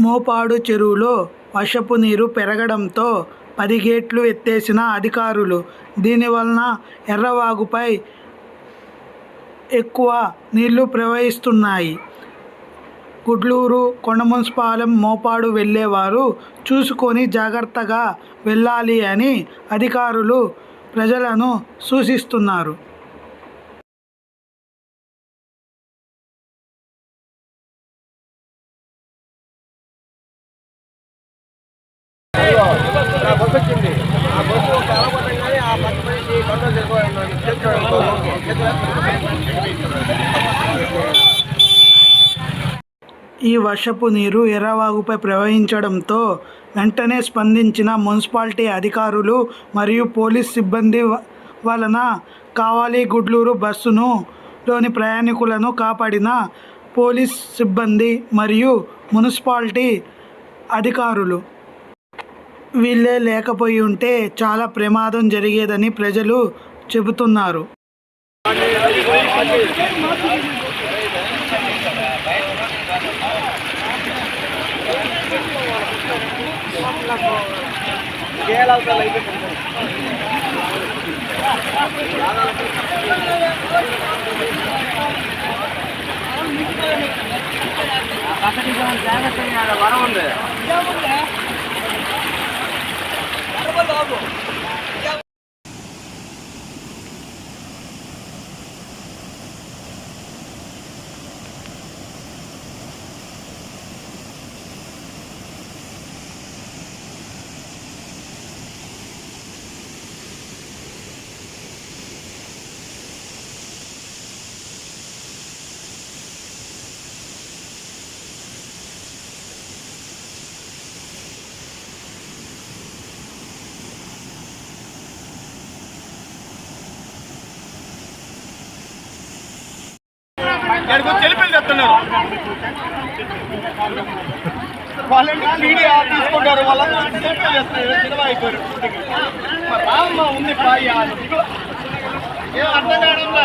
మోపాడు చెరువులో వర్షపు నీరు పెరగడంతో పది గేట్లు ఎత్తేసిన అధికారులు దీనివలన ఎర్రవాగుపై ఎక్కువ నీళ్ళు ప్రవహిస్తున్నాయి. గుడ్లూరు కొండమున్సిపాలెం మోపాడు వెళ్ళేవారు చూసుకొని జాగ్రత్తగా వెళ్ళాలి అని అధికారులు ప్రజలను సూచిస్తున్నారు. నా బస్సు వచ్చింది. ఆ బస్సు ఒక అలవటంగానే ఆ పక్క పైకి కంట్రోల్ చేసుకోవాలి ఈ వర్షపు నీరు ఎర్రవాగుపై ప్రవహించడంతో వెంటనే స్పందించిన మున్సిపాలిటీ అధికారులు మరియు పోలీస్ సిబ్బంది వలన కావాలి గుడ్లూరు బస్సును లోని ప్రయాణికులను కాపాడిన పోలీస్ సిబ్బంది మరియు మున్సిపాలిటీ అధికారులు. వీళ్ళే లేకపోయి ఉంటే చాలా ప్రమాదం జరిగేదని ప్రజలు చెబుతున్నారు. వరం ఉంది. చెలిపిల్లి చెప్తున్నారు వాళ్ళని మీడియా తీసుకుంటారు వాళ్ళందరూ సెల్ఫీలు చేస్తారు సినిమా అయిపోయారు. ఉంది ఏం అర్థం కావడంలా